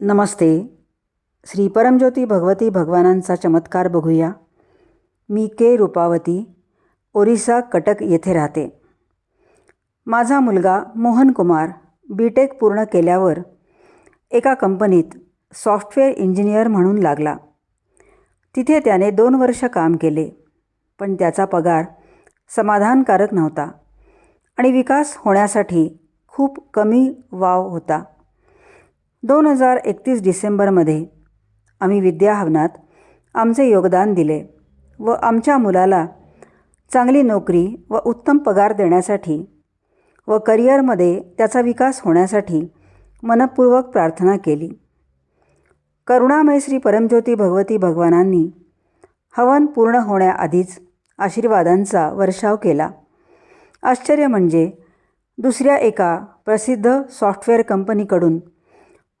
नमस्ते. श्री परमज्योती भगवती भगवानांचा चमत्कार बघूया. मी के रूपावती ओरिसा कटक येथे राहते. माझा मुलगा मोहन कुमार बी टेक पूर्ण केल्यावर एका कंपनीत सॉफ्टवेअर इंजिनियर म्हणून लागला. तिथे त्याने दोन वर्ष काम केले पण त्याचा पगार समाधानकारक नव्हता आणि विकास होण्यासाठी खूप कमी वाव होता. दोन हजार एकतीस डिसेंबरमध्ये आम्ही विद्याहवनात आमचे योगदान दिले व आमच्या मुलाला चांगली नोकरी व उत्तम पगार देण्यासाठी व करिअरमध्ये त्याचा विकास होण्यासाठी मनपूर्वक प्रार्थना केली. करुणामय श्री परमज्योती भगवती भगवानांनी हवन पूर्ण होण्याआधीच आशीर्वादांचा वर्षाव केला. आश्चर्य म्हणजे दुसऱ्या एका प्रसिद्ध सॉफ्टवेअर कंपनीकडून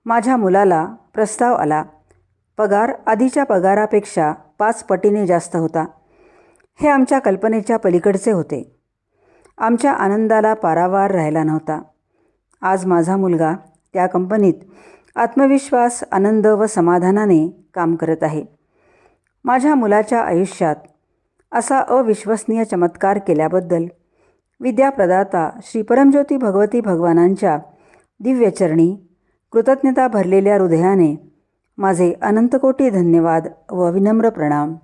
माझ्या मुलाला प्रस्ताव आला. पगार आधीच्या पगारापेक्षा पाच पटीने जास्त होता. हे आमच्या कल्पनेच्या पलीकडचे होते. आमच्या आनंदाला पारावार राहिला नव्हता. आज माझा मुलगा त्या कंपनीत आत्मविश्वास आनंद व समाधानाने काम करत आहे. माझ्या मुलाच्या आयुष्यात असा अविश्वसनीय चमत्कार केल्याबद्दल विद्याप्रदाता श्री परमज्योती भगवती भगवानांच्या दिव्यचरणी कृतज्ञता भरलेल्या हृदयाने माझे अनंतकोटी धन्यवाद व विनम्र प्रणाम.